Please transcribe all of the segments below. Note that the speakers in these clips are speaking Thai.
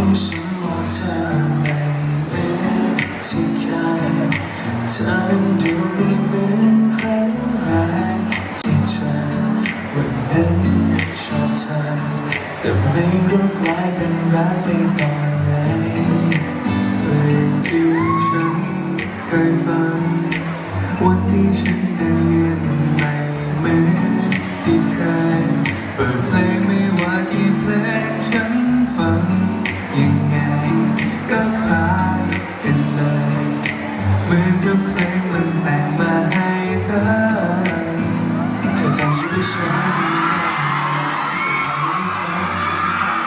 ให้ฉันมองเธอไม่เมือนที่เคยเธอนั้นดูไม่เหมือนครั้งแรกที่เจอวันนั้นชอบเธอแต่ไม่รู้กลายเป็นรักไปตอนไหนเพลงที่ฉันเคยฟังวันที่ฉันได้ยินไม่เมือที่เคยเปิดเพลงไม่ว่ากี่เพลงฉันฟัง ยังไงก็คล้ายกันเลยเหมือนทุกเพลงมันแต่งมาให้เธอเธอทำชีวิตฉันดีมากทำให้เธอคิดถึงทาง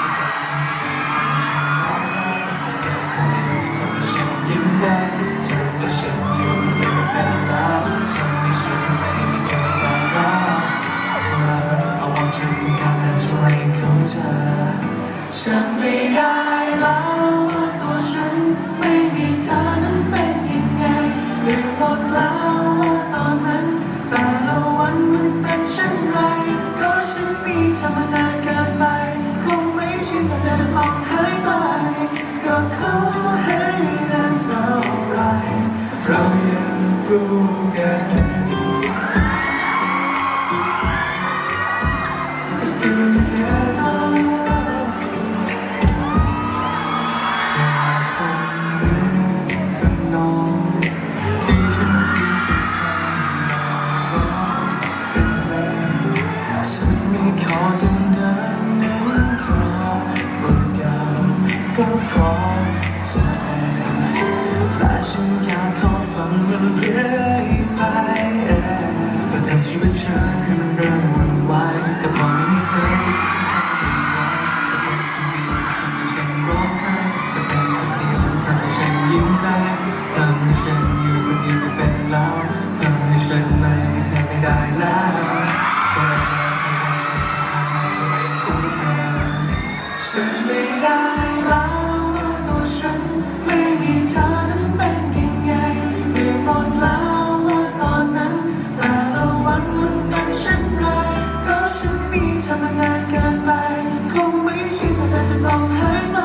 จะเป็นคนเดียวที่ทำให้ฉันร้องไห้จะเป็นคนเดียวที่ทำให้ฉั ฉันไม่ได้แล้ว Forever I want you ต้องการแต่เท่าไรเข้าใจฉันไม่ได้แล้วว่าตัวฉันไม่มีเธอนั้นเป็นยังไงลืมหมดแล้วว่าตอนนั้น แต่ละวันมันเป็นเช่นไร ก็ฉันมีเธอมานานเกินไปคงไม่ชินแต่จะต้องหายไปก็ขอให้นานเท่าไรเรายังคู่กัน Still together ก็พร้อมจและฉันอยากขอฟังมันเรื่อยไปจะทำชีวิตฉันให้มันเริ่มวุ่นวายแต่พอไม่มีเธอก็คิดถึงความวุ่นวายเธอเป็นคนเดียวทำให้ฉันร้องไห้เธอเป็นคนเดียวทำให้ฉันยิ้มได้ทำให้ฉันอยู่คนเดียวไม่เป็นแล้วทำให้ฉันไม่มีเธอไม่ได้แล้วฉันไม่ได้ กินไป คงไม่ช่ที่จะต้องหาไป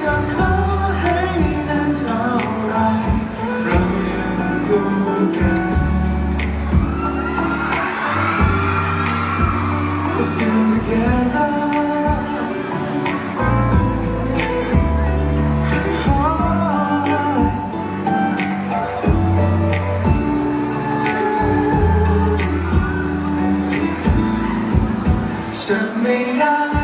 ก็ขอให้นานเท่าไรเรายังคู่กัน We're still together ฉันไม่ได้